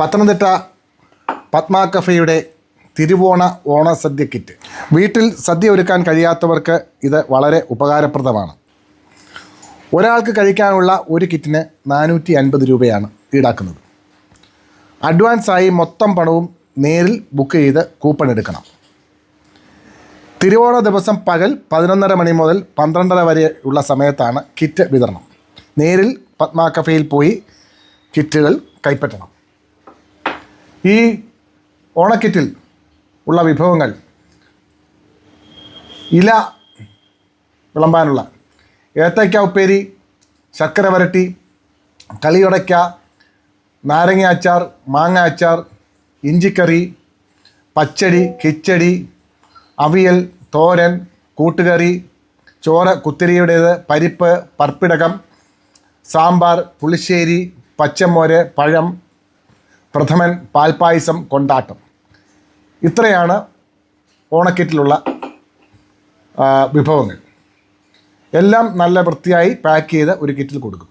പത്തനംതിട്ട പത്മ കഫയുടെ തിരുവോണ ഓണസദ്യ കിറ്റ്. വീട്ടിൽ സദ്യ ഒരുക്കാൻ കഴിയാത്തവർക്ക് ഇത് വളരെ ഉപകാരപ്രദമാണ്. ഒരാൾക്ക് കഴിക്കാനുള്ള ഒരു കിറ്റിന് നാനൂറ്റി അൻപത് രൂപയാണ് ഈടാക്കുന്നത്. അഡ്വാൻസായി മൊത്തം പണവും നേരിൽ ബുക്ക് ചെയ്ത് കൂപ്പൺ എടുക്കണം. തിരുവോണ ദിവസം പകൽ പതിനൊന്നര മണി മുതൽ പന്ത്രണ്ടര വരെയുള്ള സമയത്താണ് കിറ്റ് വിതരണം. നേരിൽ പത്മ കഫയിൽ പോയി കിറ്റുകൾ കൈപ്പറ്റണം. ഈ ഓണക്കിറ്റിൽ ഉള്ള വിഭവങ്ങൾ ഇല വിളമ്പാനുള്ള ഏത്തയ്ക്ക ഉപ്പേരി ശർക്കര വരട്ടി കളിയുടയ്ക്ക നാരങ്ങ അച്ചാർ മാങ്ങ അച്ചാർ ഇഞ്ചിക്കറി പച്ചടി കിച്ചടി അവിയൽ തോരൻ കൂട്ടുകറി ചോറ് കുത്തിരിയുടേത് പരിപ്പ് പർപ്പിടകം സാമ്പാർ പുളിശ്ശേരി പച്ചമോര് പഴം പ്രഥമൻ പാൽപ്പായസം കൊണ്ടാട്ടം. ഇത്രയാണ് ഓണക്കിറ്റിലുള്ള വിഭവങ്ങൾ. എല്ലാം നല്ല വൃത്തിയായി പാക്ക് ചെയ്ത് ഒരു കിറ്റിൽ കൊടുക്കും.